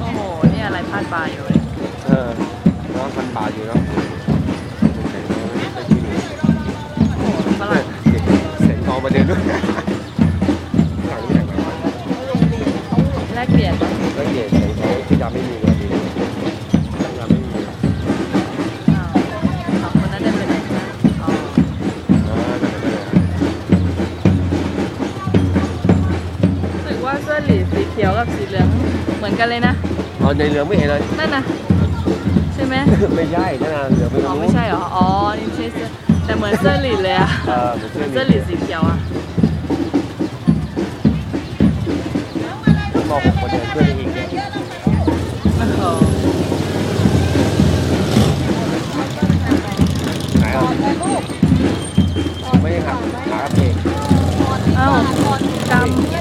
โอ้โห นี่อะไรพาดปลาอยู่เลยเออน้องพันบาทอยู่แล้วโอ้โหฝรั่งเสียงทองมาเดินด้วยหลังนี่แหละแลกเปลี่ยน แล้วเกียรติเสียงทองที่ดำไม่มีเลย เขียวกับสีเหลืองเหมือนกันเลยนะ อ๋อในเรือไม่เห็นเลย นั่นนะใช่ไหมไม่ใช่นั่นน่ะเรือไม่อ๋อรู้ไม่ใช่เหรอ อ๋อ นี่ไม่ใช่เสื้อแต่เหมือนเสื้อหลีเลยอะเออเหมือนเหมือนเสื้เสื้ออหลีสีเขียวอะมองผมคนเดินเพื่อนอีกเนี่ยโอ้โหไหนอะไม่ได้หักขากระเพกเอ้ากำ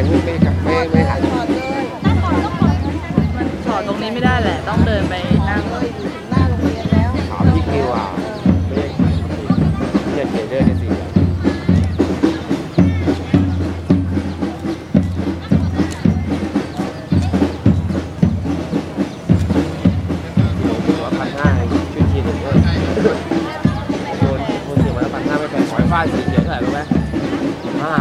งไม่กลับไม่ไม่หันถอดตรงนี้ไม่ได้แหละ ต้องเดินไปนั่งถามพี่คิวอะไม่ได้เขียนเรื่องกันสิโดนโดนเสียมาแล้วพันห้าไม่แพงขอให้ฟสีเขียวเท่าไหร่รู้ไหมห้า